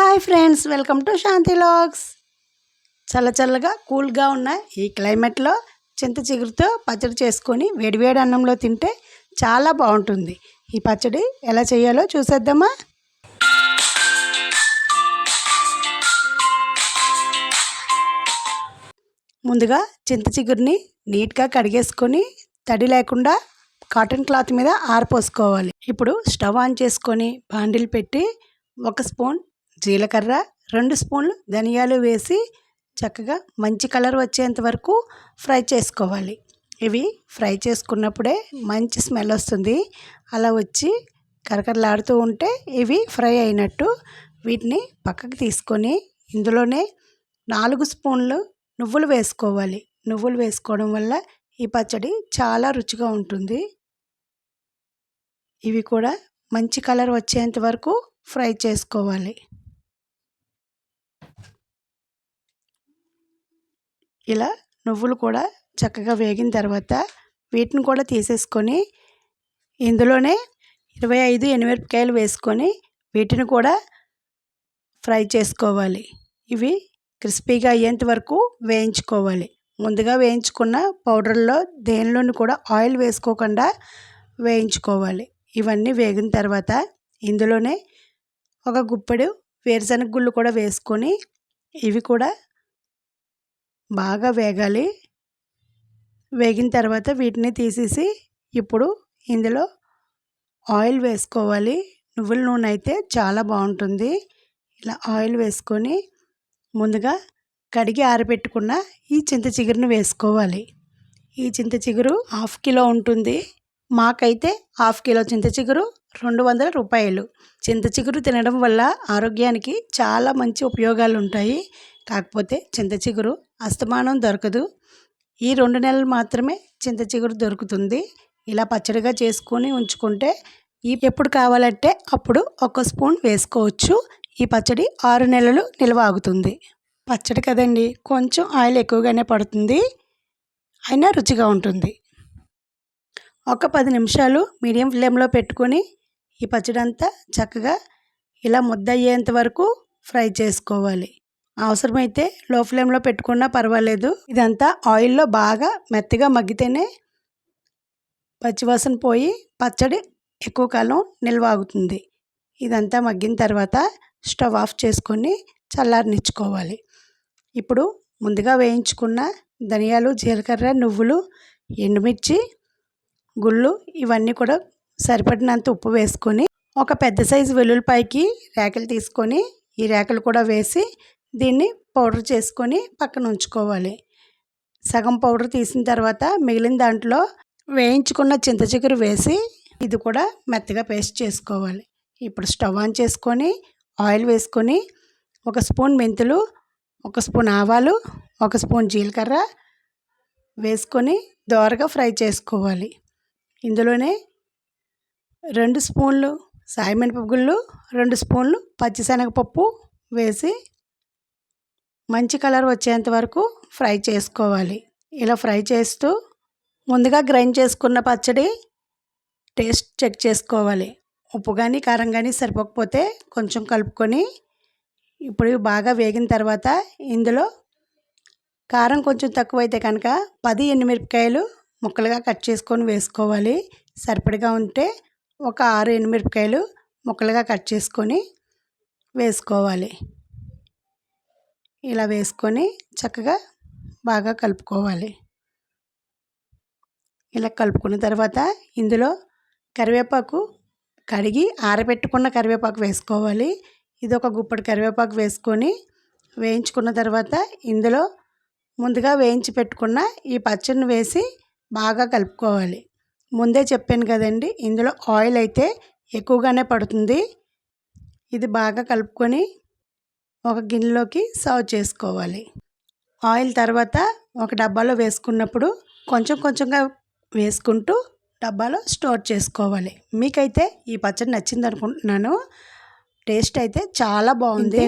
Hi friends welcome to Shanti logs చల్ల చల్లగా కూల్గా ఉన్న ఈ క్లైమేట్లో చింత చిగురుతో పచ్చడి చేసుకొని వేడివేడి అన్నంలో తింటే చాలా బాగుంటుంది. ఈ పచ్చడి ఎలా చేయాలో చూసేద్దామా? ముందుగా చింత చిగురిని నీట్గా కడిగేసుకొని తడి లేకుండా కాటన్ క్లాత్ మీద ఆరపోసుకోవాలి. ఇప్పుడు స్టవ్ ఆన్ చేసుకొని బాండిల్ పెట్టి ఒక స్పూన్ జీలకర్ర రెండు స్పూన్లు ధనియాలు వేసి చక్కగా మంచి కలర్ వచ్చేంత వరకు ఫ్రై చేసుకోవాలి. ఇవి ఫ్రై చేసుకున్నప్పుడే మంచి స్మెల్ వస్తుంది. అలా వచ్చి కరకరలాడుతూ ఉంటే ఇవి ఫ్రై అయినట్టు వీటిని పక్కకు తీసుకొని ఇందులోనే నాలుగు స్పూన్లు నువ్వులు వేసుకోవాలి. నువ్వులు వేసుకోవడం వల్ల ఈ పచ్చడి చాలా రుచిగా ఉంటుంది. ఇవి కూడా మంచి కలర్ వచ్చేంత వరకు ఫ్రై చేసుకోవాలి. ఇలా నువ్వులు కూడా చక్కగా వేగిన తర్వాత వీటిని కూడా తీసేసుకొని ఇందులోనే ఇరవై ఐదు ఎనిమిరపకాయలు వేసుకొని వీటిని కూడా ఫ్రై చేసుకోవాలి. ఇవి క్రిస్పీగా అయ్యేంత వరకు వేయించుకోవాలి. ముందుగా వేయించుకున్న పౌడర్లో దేనిలోని కూడా ఆయిల్ వేసుకోకుండా వేయించుకోవాలి. ఇవన్నీ వేగిన తర్వాత ఇందులోనే ఒక గుప్పెడు వేరుశనగ గుళ్ళు కూడా వేసుకొని ఇవి కూడా బాగా వేగాలి. వేగిన తర్వాత వీటిని తీసేసి ఇప్పుడు ఇందులో ఆయిల్ వేసుకోవాలి. నువ్వుల నూనె అయితే చాలా బాగుంటుంది. ఇలా ఆయిల్ వేసుకొని ముందుగా కడిగి ఆరబెట్టుకున్న ఈ చింత చిగురుని వేసుకోవాలి. ఈ చింత చిగురు హాఫ్ కిలో ఉంటుంది. మాకైతే హాఫ్ కిలో చింత చిగురు రెండు వందల రూపాయలు. చింత చిగురు తినడం వల్ల ఆరోగ్యానికి చాలా మంచి ఉపయోగాలు ఉంటాయి. కాకపోతే చింత చిగురు అస్తమానం దొరకదు. ఈ రెండు నెలలు మాత్రమే చింత చిగురు దొరుకుతుంది. ఇలా పచ్చడిగా చేసుకొని ఉంచుకుంటే ఈ ఎప్పుడు కావాలంటే అప్పుడు ఒక స్పూన్ వేసుకోవచ్చు. ఈ పచ్చడి ఆరు నెలలు నిల్వ ఆగుతుంది. పచ్చడి కదండి కొంచెం ఆయిల్ ఎక్కువగానే పడుతుంది. అయినా రుచిగా ఉంటుంది. ఒక పది నిమిషాలు మీడియం ఫ్లేమ్లో పెట్టుకొని ఈ పచ్చడి అంతా చక్కగా ఇలా ముద్ద అయ్యేంత వరకు ఫ్రై చేసుకోవాలి. అవసరమైతే లో ఫ్లేమ్లో పెట్టుకున్నా పర్వాలేదు. ఇదంతా ఆయిల్లో బాగా మెత్తగా మగ్గితేనే పచ్చివాసన పోయి పచ్చడి ఎక్కువ కాలం నిల్వ ఆగుతుంది. ఇదంతా మగ్గిన తర్వాత స్టవ్ ఆఫ్ చేసుకొని చల్లారనిచ్చుకోవాలి. ఇప్పుడు ముందుగా వేయించుకున్న ధనియాలు జీలకర్ర నువ్వులు ఎండుమిర్చి గుళ్ళు ఇవన్నీ కూడా సరిపడినంత ఉప్పు వేసుకొని ఒక పెద్ద సైజు వెల్లుల్లిపాయకి రేకలు తీసుకొని ఈ రేకలు కూడా వేసి దీన్ని పౌడర్ చేసుకొని పక్కన ఉంచుకోవాలి. సగం పౌడర్ తీసిన తర్వాత మిగిలిన దాంట్లో వేయించుకున్న చింత చిగురు వేసి ఇది కూడా మెత్తగా పేస్ట్ చేసుకోవాలి. ఇప్పుడు స్టవ్ ఆన్ చేసుకొని ఆయిల్ వేసుకొని ఒక స్పూన్ మెంతులు ఒక స్పూన్ ఆవాలు ఒక స్పూన్ జీలకర్ర వేసుకొని దోరగా ఫ్రై చేసుకోవాలి. ఇందులోనే రెండు స్పూన్లు సాయి మినపగుళ్ళు రెండు స్పూన్లు పచ్చిశనగపప్పు వేసి మంచి కలర్ వచ్చేంత వరకు ఫ్రై చేసుకోవాలి. ఇలా ఫ్రై చేస్తూ ముందుగా గ్రైండ్ చేసుకున్న పచ్చడి టేస్ట్ చెక్ చేసుకోవాలి. ఉప్పు కానీ కారం కానీ సరిపోకపోతే కొంచెం కలుపుకొని ఇప్పుడు బాగా వేగిన తర్వాత ఇందులో కారం కొంచెం తక్కువైతే కనుక పది ఎండుమిరపకాయలు ముక్కలుగా కట్ చేసుకొని వేసుకోవాలి. సరిపడిగా ఉంటే ఒక ఆరు ఎండుమిరపకాయలు ముక్కలుగా కట్ చేసుకొని వేసుకోవాలి. ఇలా వేసుకొని చక్కగా బాగా కలుపుకోవాలి. ఇలా కలుపుకున్న తర్వాత ఇందులో కరివేపాకు కడిగి ఆరబెట్టుకున్న కరివేపాకు వేసుకోవాలి. ఇది ఒక గుప్పటి కరివేపాకు వేసుకొని వేయించుకున్న తర్వాత ఇందులో ముందుగా వేయించి పెట్టుకున్న ఈ పచ్చడిని వేసి బాగా కలుపుకోవాలి. ముందే చెప్పాను కదండి ఇందులో ఆయిల్ అయితే ఎక్కువగానే పడుతుంది. ఇది బాగా కలుపుకొని ఒక గిన్నెలోకి సర్వ్ చేసుకోవాలి. ఆయిల్ తర్వాత ఒక డబ్బాలో వేసుకున్నప్పుడు కొంచెం కొంచెంగా వేసుకుంటూ డబ్బాలో స్టోర్ చేసుకోవాలి. మీకైతే ఈ పచ్చడి నచ్చింది అనుకుంటున్నాను. టేస్ట్ అయితే చాలా బాగుంది.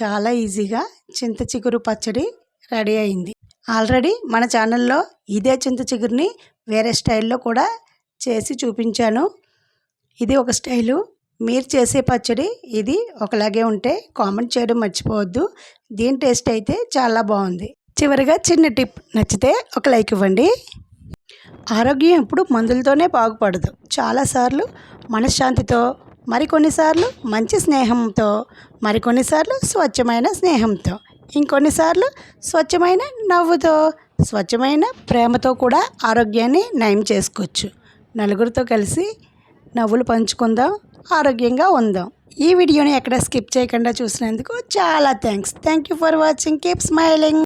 చాలా ఈజీగా చింత చిగురు పచ్చడి రెడీ అయింది. ఆల్రెడీ మన ఛానల్లో ఇదే చింత చిగురిని వేరే స్టైల్లో కూడా చేసి చూపించాను. ఇది ఒక స్టైలు. మీరు చేసే పచ్చడి ఇది ఒకలాగే ఉంటే కామెంట్ చేయడం మర్చిపోవద్దు. దీని టేస్ట్ అయితే చాలా బాగుంది. చివరిగా చిన్న టిప్. నచ్చితే ఒక లైక్ ఇవ్వండి. ఆరోగ్యం ఎప్పుడు మందులతోనే బాగుపడదు. చాలాసార్లు మనశ్శాంతితో మరికొన్నిసార్లు మంచి స్నేహంతో మరికొన్నిసార్లు స్వచ్ఛమైన స్నేహంతో. ఇంకొన్నిసార్లు స్వచ్ఛమైన నవ్వుతో స్వచ్ఛమైన ప్రేమతో కూడా ఆరోగ్యాన్ని నయం చేసుకోవచ్చు. నలుగురితో కలిసి నవ్వులు పంచుకుందాం ఆరోగ్యంగా ఉందాం. ఈ వీడియోని ఎక్కడ స్కిప్ చేయకుండా చూసినందుకు చాలా thanks. Thank you for watching. Keep smiling.